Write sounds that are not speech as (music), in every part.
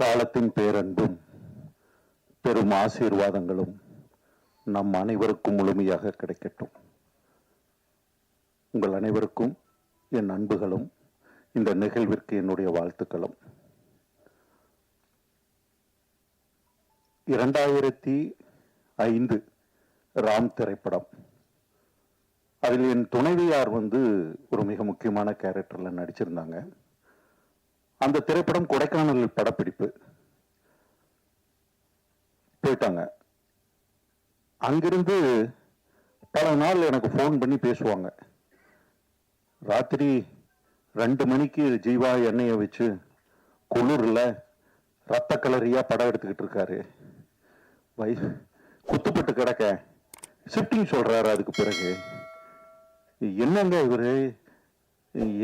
காலத்தின் பேரன்பும் பெரும் ஆசீர்வாதங்களும் நம் அனைவருக்கும் முழுமையாக கிடைக்கட்டும். உங்கள் அனைவருக்கும் என் அன்புகளும் இந்த நிகழ்விற்கு என்னுடைய வாழ்த்துக்களும். இரண்டாயிரத்தி ஐந்து ராம் திரைப்படம். அதில் என் துணைவியார் வந்து ஒரு மிக முக்கியமான கேரக்டரில் நடிச்சிருந்தாங்க. அந்த திரைப்படம் கொடைக்கானல் படப்பிடிப்பு. போயிட்டாங்க. அங்கிருந்து பல நாள் எனக்கு ஃபோன் பண்ணி பேசுவாங்க. ராத்திரி ரெண்டு மணிக்கு ஜீவா எண்ணெயை வச்சு குளிரில் ரத்த கலரியா படம் எடுத்துக்கிட்டு இருக்காரு. வை குத்துப்பட்டு கிடக்க. ஷிஃப்டிங் சொல்றாரு அதுக்கு பிறகு. என்னங்க இவரு?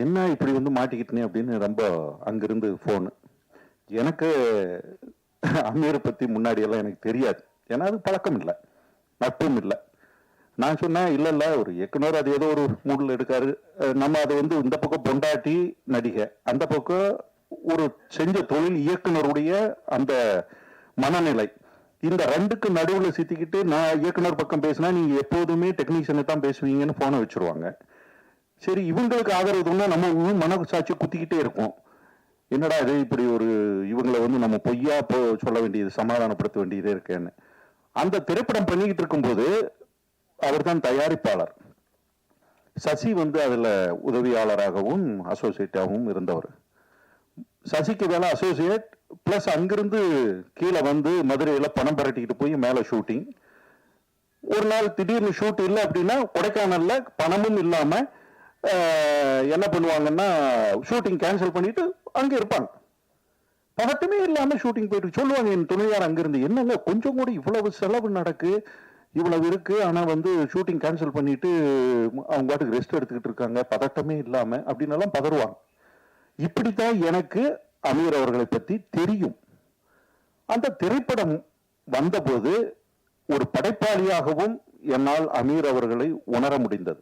என்ன இப்படி வந்து மாட்டிக்கிட்டனே அப்படின்னு ரொம்ப அங்கிருந்து ஃபோனு எனக்கு அமீரை பற்றி முன்னாடியெல்லாம் எனக்கு தெரியாது. ஏன்னா அது பழக்கம் இல்லை. நட்பும் இல்லை. நான் சொன்னேன் இல்லை இல்லை ஒரு இயக்குனர் அது ஏதோ ஒரு மூடில் எடுக்காரு. நம்ம அதை வந்து இந்த பக்கம் பொண்டாட்டி நடிகை அந்த பக்கம் ஒரு செஞ்ச தொழில் இயக்குனருடைய அந்த மனநிலை. இந்த ரெண்டுக்கு நடுவில் சித்திக்கிட்டு நான் இயக்குனர் பக்கம் பேசினா நீங்கள் எப்போதுமே டெக்னீஷியனை தான் பேசுவீங்கன்னு ஃபோனை வச்சுருவாங்க. சரி இவங்களுக்கு ஆதரவு தான் நம்ம இன்னும் மனசாட்சி குத்திக்கிட்டே இருக்கும். என்னடா இது இப்படி ஒரு இவங்களை வந்து நம்ம பொய்யா போ சொல்ல வேண்டியது சமாதானப்படுத்த வேண்டியதே இருக்கேன்னு. அந்த திரைப்படம் பண்ணிக்கிட்டு இருக்கும்போது அவர் தான் தயாரிப்பாளர். சசி வந்து அதில் உதவியாளராகவும் அசோசியேட்டாகவும் இருந்தவர். சசிக்கு வேலை அசோசியேட் ப்ளஸ் அங்கிருந்து கீழே வந்து மதுரையில் பணம் பரட்டிக்கிட்டு போய் மேலே ஷூட்டிங் ஒரு நாள் திடீர்னு ஷூட் இல்லை அப்படின்னா கொடைக்கானலில் பணமும் இல்லாமல் என்ன பண்ணுவாங்கன்னா ஷூட்டிங் கேன்சல் பண்ணிட்டு அங்கே இருப்பாங்க. பதட்டமே இல்லாமல் ஷூட்டிங் போயிட்டு சொல்லுவாங்க என் துணையார் அங்கேருந்து என்னங்க கொஞ்சம் கூட இவ்வளவு செலவு நடக்கு இவ்வளவு இருக்கு ஆனால் வந்து ஷூட்டிங் கேன்சல் பண்ணிட்டு அவங்க பாட்டுக்கு ரெஸ்ட் எடுத்துக்கிட்டு இருக்காங்க பதட்டமே இல்லாமல் அப்படின்னெல்லாம் பதறுவாங்க. இப்படித்தான் எனக்கு அமீர் அவர்களை பற்றி தெரியும். அந்த திரைப்படம் வந்தபோது ஒரு படைப்பாளியாகவும் என்னால் அமீர் அவர்களை உணர முடிந்தது.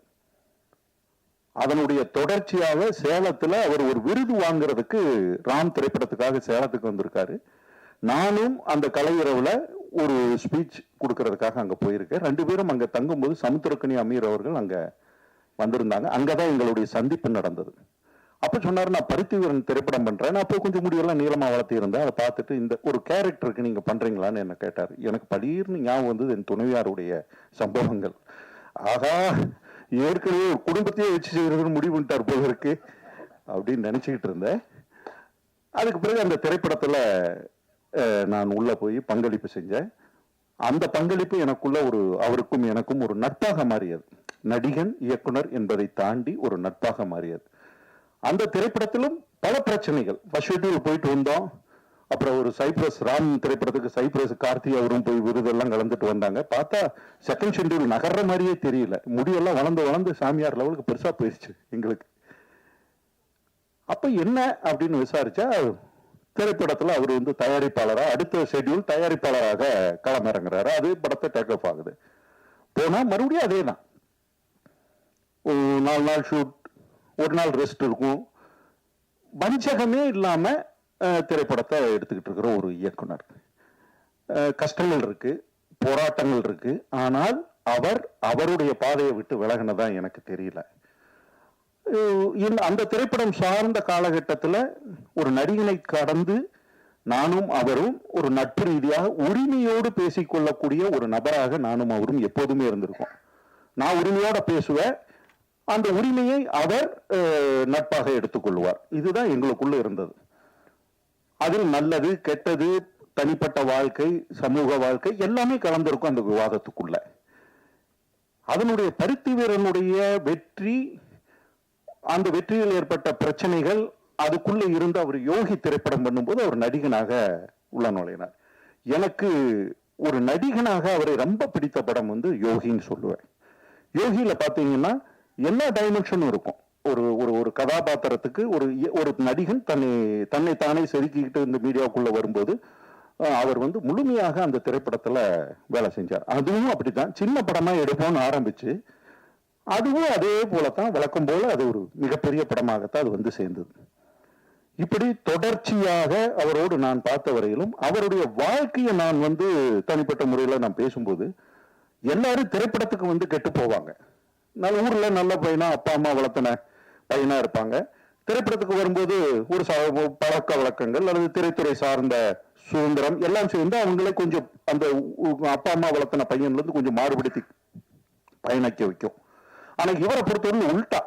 அதனுடைய தொடர்ச்சியாக சேலத்தில் அவர் ஒரு விருது வாங்குறதுக்கு ராம் திரைப்படத்துக்காக சேலத்துக்கு வந்திருக்காரு. நானும் அந்த கலையிரவில் ஒரு ஸ்பீச் கொடுக்கறதுக்காக அங்கே போயிருக்கேன். ரெண்டு பேரும் அங்கே தங்கும்போது சமுத்திரக்கணி அமீர் அவர்கள் அங்கே வந்திருந்தாங்க. அங்கதான் எங்களுடைய சந்திப்பு நடந்தது. அப்போ சொன்னார் நான் பருத்திவீரன் திரைப்படம் பண்ணுறேன் நான் அப்போ கொஞ்சம் முடியெல்லாம் நீளமாக வளர்த்திருந்தேன் அதை பார்த்துட்டு இந்த ஒரு கேரக்டருக்கு நீங்கள் பண்ணுறீங்களான்னு என்ன கேட்டார். எனக்கு படீர்னு ஞாபகம் வந்தது என் துணைவியாருடைய சம்பவங்கள். ஆகா ஏற்கனவே குடும்பத்தையே வச்சு செய்யறதுன்னு முடிவு பண்ணிட்டார் போல இருக்கு அப்படின்னு நினச்சிக்கிட்டு இருந்தேன். அதுக்கு பிறகு அந்த திரைப்படத்தில் நான் உள்ளே போய் பங்களிப்பு செஞ்சேன். அந்த பங்களிப்பு எனக்குள்ள ஒரு அவருக்கும் எனக்கும் ஒரு நட்பாக மாறியது. நடிகன் இயக்குனர் என்பதை தாண்டி ஒரு நட்பாக மாறியது. அந்த திரைப்படத்திலும் பல பிரச்சனைகள். ஃபர்ஸ்ட் ஷெட்யூல் போயிட்டு வந்தோம். அப்புறம் ஒரு சைப்ரஸ் ராம் திரைப்படத்துக்கு சைப்ரஸ் கார்த்தி அவரும் போய் விருதெல்லாம் கலந்துட்டு வந்தாங்க. பார்த்தா செகண்ட் ஷெட்யூல் நகர்ற மாதிரியே தெரியல. முடியெல்லாம் வளர்ந்து வளர்ந்து சாமியார் லெவலுக்கு பெருசாக போயிடுச்சு எங்களுக்கு. அப்போ என்ன அப்படின்னு விசாரிச்சா திரைப்படத்தில் அவர் வந்து தயாரிப்பாளராக அடுத்த ஷெட்யூல் தயாரிப்பாளராக களமிறங்குறாரு. அது படத்தை டேக் ஆஃப் ஆகுது. போனால் மறுபடியும் அதே தான் நாலு நாள் ஷூட் ஒரு நாள் ரெஸ்ட் இருக்கும். வஞ்சகமே இல்லாமல் திரைப்படத்தை எடுத்துக்கிட்டு இருக்கிற ஒரு இயக்குனர். கஷ்டங்கள் இருக்கு போராட்டங்கள் இருக்கு. ஆனால் அவர் அவருடைய பாதையை விட்டு விலகினதா எனக்கு தெரியல. இந்த அந்த திரைப்படம் சார்ந்த காலகட்டத்தில் ஒரு நடிகனை கடந்து நானும் அவரும் ஒரு நட்பு ரீதியாக உரிமையோடு பேசிக்கொள்ளக்கூடிய ஒரு நபராக நானும் அவரும் எப்போதுமே இருந்திருக்கோம். நான் உரிமையோட பேசுவேன். அந்த உரிமையை அவர் நட்பாக எடுத்துக்கொள்வார். இதுதான் எங்களுக்குள்ள இருந்தது. அதில் நல்லது கெட்டது தனிப்பட்ட வாழ்க்கை சமூக வாழ்க்கை எல்லாமே கலந்திருக்கும் அந்த விவாதத்துக்குள்ள. அதனுடைய பருத்தி வீரனுடைய வெற்றி அந்த வெற்றியில் ஏற்பட்ட பிரச்சனைகள் அதுக்குள்ள இருந்து அவர் யோகி திரைப்படம் பண்ணும்போது அவர் நடிகனாக உள்ள நுழையினார் எனக்கு ஒரு நடிகனாக அவரை ரொம்ப பிடித்த படம் வந்து யோகின்னு சொல்லுவேன். யோகியில் பார்த்தீங்கன்னா எல்லா டைமென்ஷனும் இருக்கும். ஒரு ஒரு ஒரு கதாபாத்திரத்துக்கு ஒரு ஒரு நடிகன் தன்னை தன்னை தானே செதுக்கிக்கிட்டு இந்த மீடியாவுக்குள்ளே வரும்போது அவர் வந்து முழுமையாக அந்த திரைப்படத்தில் வேலை செஞ்சார். அதுவும் அப்படி தான் சின்ன படமாக எடுப்போம்னு ஆரம்பித்து அதுவும் அதே போல தான் வழக்கம் போல் அது ஒரு மிகப்பெரிய படமாகத்தான் அது வந்து சேர்ந்தது. இப்படி தொடர்ச்சியாக அவரோடு நான் பார்த்த வரையிலும் அவருடைய வாழ்க்கையை நான் வந்து தனிப்பட்ட முறையில் நான் பேசும்போது எல்லாரும் திரைப்படத்துக்கு வந்து கெட்டு போவாங்க. நல்ல ஊரில் நல்ல பையனா அப்பா அம்மா வளர்த்தன பையனா இருப்பாங்க. திரைப்படத்துக்கு வரும்போது ஒரு ச- பழக்க வழக்கங்கள் அல்லது திரைத்துறை சார்ந்த சுதந்திரம் எல்லாம் சேர்ந்து அவங்களே கொஞ்சம் அந்த அப்பா அம்மா வளர்த்தின பையன்லேருந்து கொஞ்சம் மாறுபடுத்தி பயணிக்க வைக்கும். ஆனா இவரை பொறுத்தவரை உள்டா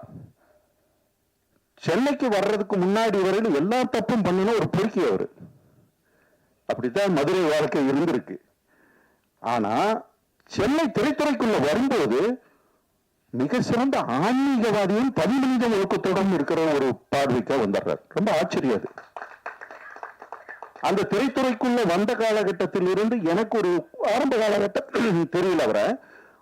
சென்னைக்கு வர்றதுக்கு முன்னாடி வரையிலும் எல்லா தப்பும் பண்ணின ஒரு பொறுக்கி அவரு. அப்படித்தான் மதுரை வாழ்க்கை இருந்திருக்கு. ஆனா சென்னை திரைத்துறைக்குள்ள வரும்போது மிக சிறந்த ஆன்மீகவாதியும் பதிமனித ஒழுக்கத்துடன் இருக்கிற ஒரு பார்வைக்க வந்துடுறார் ரொம்ப ஆச்சரியம் அது. அந்த திரைத்துறைக்குள்ள வந்த காலகட்டத்தில் இருந்து எனக்கு ஒரு ஆரம்ப காலகட்டம் (clears throat) தெரியல அவரை.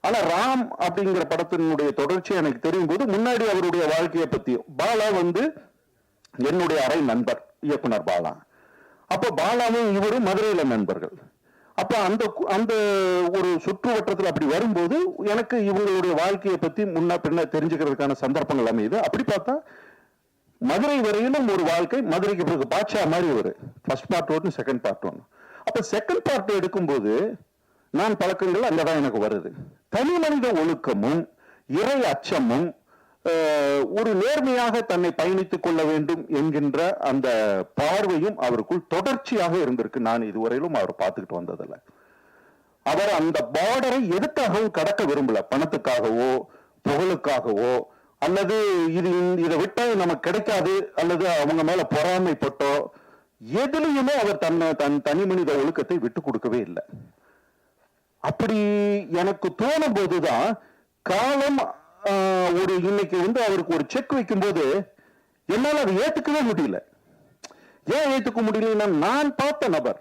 ஆனா ராம் அப்படிங்கிற படத்தினுடைய தொடர்ச்சி எனக்கு தெரியும் போது முன்னாடி அவருடைய வாழ்க்கையை பத்தியும் பாலா வந்து என்னுடைய அறை நண்பர் இயக்குனர் பாலா. அப்ப பாலாவும் இவரும் மதுரையில நண்பர்கள். அப்ப அந்த அந்த ஒரு சுற்றுவட்டத்தில் அப்படி வரும்போது எனக்கு இவங்களுடைய வாழ்க்கையை பத்தி முன்ன பின்ன தெரிஞ்சுக்கிறதுக்கான சந்தர்ப்பங்கள் அமையுது. அப்படி பார்த்தா மதுரை வரையிலும் ஒரு வாழ்க்கை மதுரைக்கு பிறகு பாட்சா மாதிரி ஒரு ஃபர்ஸ்ட் பார்ட் ஒன்று செகண்ட் பார்ட் ஒன்று அப்ப செகண்ட் பார்ட் எடுக்கும்போது நான் பழக்கங்கள் அங்கதான் எனக்கு வருது. தனி மனித ஒழுக்கமும் இறை அச்சமும் ஒரு நேர்மையாக தன்னை பயணித்துக் கொள்ள வேண்டும் என்கின்ற அந்த பார்வையும் அவருக்குள் தொடர்ச்சியாக இருந்திருக்கு. நான் இதுவரையிலும் அவர் பார்த்துக்கிட்டு வந்ததில்ல. அவர் அந்த பார்டரை எதுக்காகவும் கடக்க விரும்பல? பணத்துக்காகவோ புகழுக்காகவோ அல்லது இது இதை விட்டா நமக்கு கிடைக்காது அல்லது அவங்க மேல பொறாமைப்பட்டோ எதுலையுமே அவர் தன்னை தன் தனி மனித ஒழுக்கத்தை விட்டு கொடுக்கவே இல்லை. அப்படி எனக்கு தோணும் போதுதான் காலம் ஒரு இன்னைக்கு வந்து அவருக்கு ஒரு செக் வைக்கும்போது என்னால அதை ஏத்துக்கவே முடியல. ஏன் ஏத்துக்க முடியலன்னா நான் பார்த்த நபர்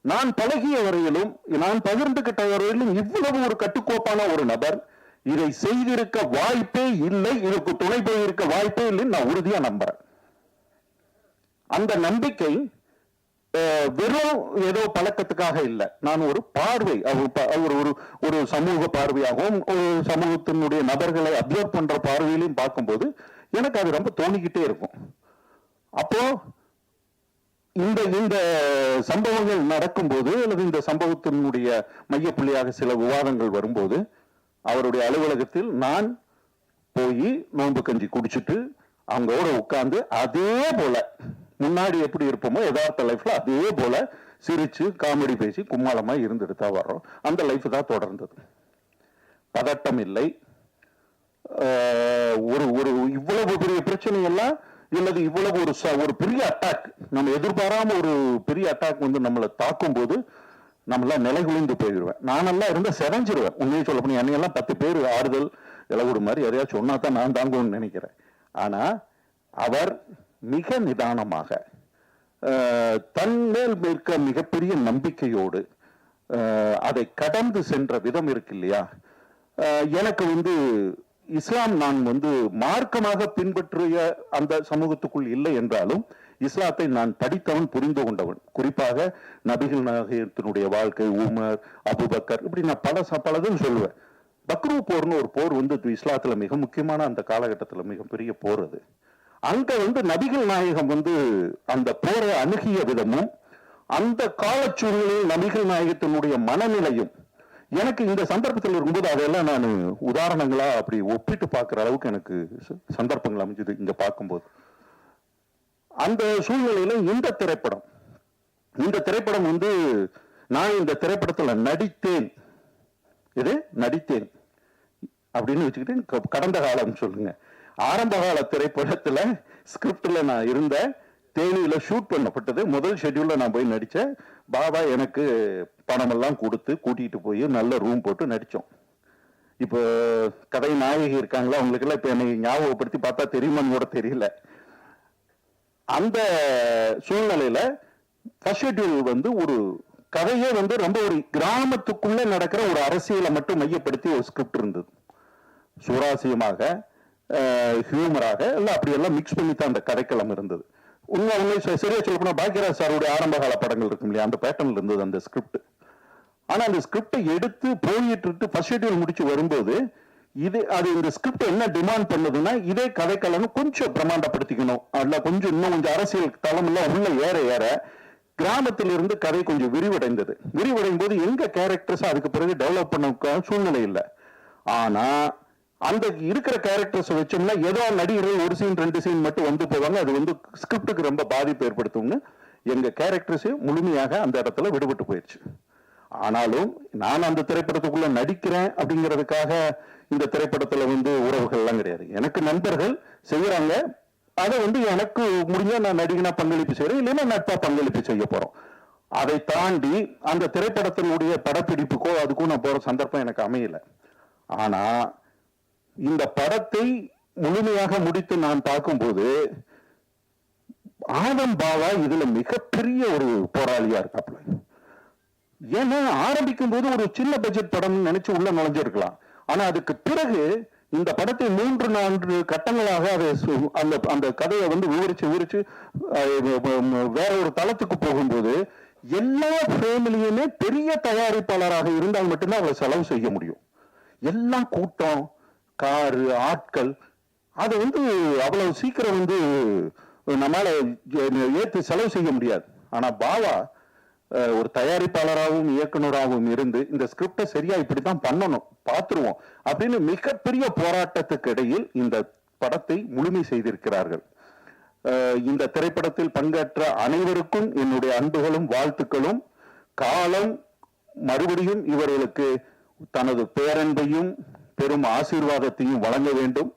நான் பழகிய வரையிலும் நான் பகிர்ந்துகிட்ட வரையிலும் இவ்வளவு ஒரு கட்டுக்கோப்பான ஒரு நபர் இதை செய்திருக்க வாய்ப்பே இல்லை இதற்கு துணை போயிருக்க வாய்ப்பே இல்லைன்னு நான் உறுதியா நம்புறேன். அந்த நம்பிக்கை வெறும் ஏதோ பழக்கத்துக்காக இல்லை. நான் ஒரு பார்வை அவர் அவர் ஒரு ஒரு சமூக பார்வையாகவும் ஒரு சமூகத்தினுடைய நபர்களை அப்சர்வ் பண்ற பார்வையிலையும் பார்க்கும்போது எனக்கு அது ரொம்ப தோணிக்கிட்டே இருக்கும். அப்போ இந்த இந்த சம்பவங்கள் நடக்கும்போது அல்லது இந்த சம்பவத்தினுடைய மையப்புள்ளியாக சில விவாதங்கள் வரும்போது அவருடைய அலுவலகத்தில் நான் போய் நோன்பு கஞ்சி குடிச்சிட்டு அவங்களோட உட்கார்ந்து அதே போல முன்னாடி எப்படி இருப்போமோ யதார்த்த லைஃப்ல அதே போல சிரிச்சு காமெடி பேசி கும்மாளமா இருந்துட்டு தான் வர்றோம். அந்த லைஃப் தான் தொடர்ந்தது. பதட்டம் இல்லை. ஒரு ஒரு இவ்வளவு பெரிய பிரச்சனை எல்லாம் இல்லது இவ்வளவு ஒரு ச- ஒரு பெரிய அட்டாக் நம்ம எதிர்பாராம ஒரு பெரிய அட்டாக் வந்து நம்மளை தாக்கும் போது நம்மளாம் நிலை குலைந்து போயிடுவேன் நானெல்லாம் இருந்தா செதஞ்சிருவேன். உண்மையை சொல்ல போனா என்னையெல்லாம் பத்து பேர் ஆறுதல் இலவுடு மாதிரி யாரையாச்சும் சொன்னா தான் நான் தாங்குவேன்னு நினைக்கிறேன். ஆனா அவர் மிக நிதானமாக தன்மேல் மேற்க மிகப்பெரிய நம்பிக்கையோடு அதை கடந்து சென்ற விதம் இருக்கு இல்லையா? எனக்கு வந்து இஸ்லாம் நான் வந்து மார்க்கமாக பின்பற்றிய அந்த சமூகத்துக்குள் இல்லை என்றாலும் இஸ்லாத்தை நான் படித்தவன் புரிந்து கொண்டவன். குறிப்பாக நபிகள் நாயகத்தினுடைய வாழ்க்கை உமர் அபுபக்கர் இப்படி நான் பல ச- பலதும் சொல்லுவேன். பக்ரூ போர்னு ஒரு போர் வந்து இஸ்லாத்துல மிக முக்கியமான அந்த காலகட்டத்தில் மிகப்பெரிய போர் அது. அங்க வந்து நபிகள் நாயகம் வந்து அந்த போரை அணுகிய விதமும் அந்த காலச்சூழலில் நபிகள் நாயகத்தினுடைய மனநிலையும் எனக்கு இந்த சந்தர்ப்பத்தில் இருக்கும்போது அதெல்லாம் நான் உதாரணங்களா அப்படி ஒப்பிட்டு பார்க்குற அளவுக்கு எனக்கு சந்தர்ப்பங்கள் அமைஞ்சது இங்க பார்க்கும்போது. அந்த சூழ்நிலையில இந்த திரைப்படம் இந்த திரைப்படம் வந்து நான் இந்த திரைப்படத்தில் நடித்தேன். இது நடித்தேன். அப்படின்னு வச்சுக்கிட்டு க- கடந்த காலம் சொல்லுங்க. ஆரம்ப கால திரைப்படத்துல ஸ்கிரிப்ட்ல நான் இருந்தேன் தேனியில ஷூட் பண்ணப்பட்டது. முதல் ஷெட்யூல்ல நான் போய் நடித்தேன் பாபா எனக்கு பணமெல்லாம் கொடுத்து கூட்டிகிட்டு போய் நல்ல ரூம் போட்டு நடித்தோம் இப்போ கதை நாயகி இருக்காங்களா? அவங்களுக்கெல்லாம் இப்போ என்னை ஞாபகப்படுத்தி பார்த்தா தெரியுமான்னு கூட தெரியல. அந்த சூழ்நிலையில ஃபர்ஸ்ட் ஷெட்யூல் வந்து ஒரு கதையே வந்து ரொம்ப ஒரு கிராமத்துக்குள்ளே நடக்கிற ஒரு அரசியலை மட்டும் மையப்படுத்தி ஒரு ஸ்கிரிப்ட் இருந்தது. சுவாரஸ்யமாக ஹியூமராக எல்லாம் அப்படி எல்லாம் மிக்ஸ் பண்ணி தான் அந்த கதைக்களம் இருந்தது. உண்மை உண்மை சரியாக சரியா சொல்ல போனால் பாக்யராஜ் சாருடைய ஆரம்ப கால படங்கள் இருக்கும் இல்லையா? அந்த பேட்டர்னில் இருந்தது அந்த ஸ்கிரிப்ட் ஆனால் அந்த ஸ்கிரிப்டை எடுத்து போயிட்டு ஃபர்ஸ்ட் ஷெட்யூல் முடிச்சு வரும்போது இது அது இந்த ஸ்கிரிப்ட் என்ன டிமாண்ட் பண்ணுதுன்னா இதே கதைக்களம் கொஞ்சம் பிரமாண்டப்படுத்திக்கணும். அதில் கொஞ்சம் இன்னும் கொஞ்சம் அரசியல் தளமெல்லாம் உள்ள ஏற ஏற கிராமத்தில் இருந்து கதை கொஞ்சம் விரிவடைந்தது. விரிவடையும் போது எங்க கேரக்டர்ஸ் அதுக்கு பிறகு டெவலப் பண்ண சூழ்நிலை இல்லை. ஆனா அந்த இருக்கிற கேரக்டர்ஸ் வச்சோம்னா ஏதோ நடிகர்கள் ஒரு சீன் ரெண்டு சீன் மட்டும் வந்து போவாங்க. அது வந்து ஸ்கிரிப்டுக்கு ரொம்ப பாதிப்பு ஏற்படுத்தும்னு எங்க கேரக்டர்ஸ் முழுமையாக அந்த இடத்துல விடுபட்டு போயிடுச்சு ஆனாலும் நான் அந்த திரைப்படத்துக்குள்ள நடிக்கிறேன் அப்படிங்கிறதுக்காக இந்த திரைப்படத்துல வந்து உறவுகள்லாம் கிடையாது. எனக்கு நண்பர்கள் செய்யறாங்க. அதை வந்து எனக்கு முடிஞ்சா நான் நடிகனா பங்களிப்பு செய்யறேன் இல்லைன்னா நட்பா பங்களிப்பு செய்ய போறோம். அதை தாண்டி அந்த திரைப்படத்தினுடைய படப்பிடிப்புக்கோ அதுக்கும் நான் போற சந்தர்ப்பம் எனக்கு அமையல. ஆனா இந்த படத்தை முழுமையாக முடித்து நான் பார்க்கும்போது ஆதம் பாவா இதுல மிகப்பெரிய ஒரு போராளியா இருக்காப்ல ஏன்னா ஆரம்பிக்கும் போது ஒரு சின்ன பட்ஜெட் படம் நினைச்சு உள்ள நுழைஞ்சிருக்கலாம். ஆனா அதுக்கு பிறகு இந்த படத்தை மூன்று நான்கு கட்டங்களாக அதை சு- அந்த அந்த கதையை வந்து விவரிச்சு விவரிச்சு வேற ஒரு தளத்துக்கு போகும்போது எல்லா ஃபேமிலியுமே பெரிய தயாரிப்பாளராக இருந்தால் மட்டும்தான் அவளை செலவு செய்ய முடியும். எல்லாம் கூட்டம் காரு ஆட்கள் அது வந்து அவ்வளவு சீக்கிரம் வந்து நம்மளால ஏற்று செலவு செய்ய முடியாது. ஆனா பாவா ஒரு தயாரிப்பாளராகவும் இயக்குனராகவும் இருந்து இந்த ஸ்கிரிப்டை சரியா இப்படித்தான் பண்ணணும் பார்த்துருவோம் அப்படின்னு மிகப்பெரிய போராட்டத்துக்கு இடையில் இந்த படத்தை முழுமை செய்திருக்கிறார்கள். இந்த திரைப்படத்தில் பங்கேற்ற அனைவருக்கும் என்னுடைய அன்புகளும் வாழ்த்துக்களும். காலம் மறுபடியும் இவர்களுக்கு தனது பேரன்பையும் பெரும் ஆசீர்வாதத்தையும் வழங்க வேண்டும்.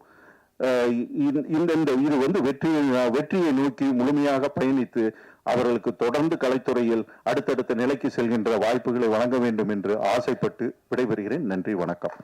இந்த இந்த இது வந்து வெற்றியை வெற்றியை நோக்கி முழுமையாக பயணித்து அவர்களுக்கு தொடர்ந்து கலைத்துறையில் அடுத்தடுத்த நிலைக்கு செல்கின்ற வாய்ப்புகளை வழங்க வேண்டும் என்று ஆசைப்பட்டு விடைபெறுகிறேன். நன்றி வணக்கம்.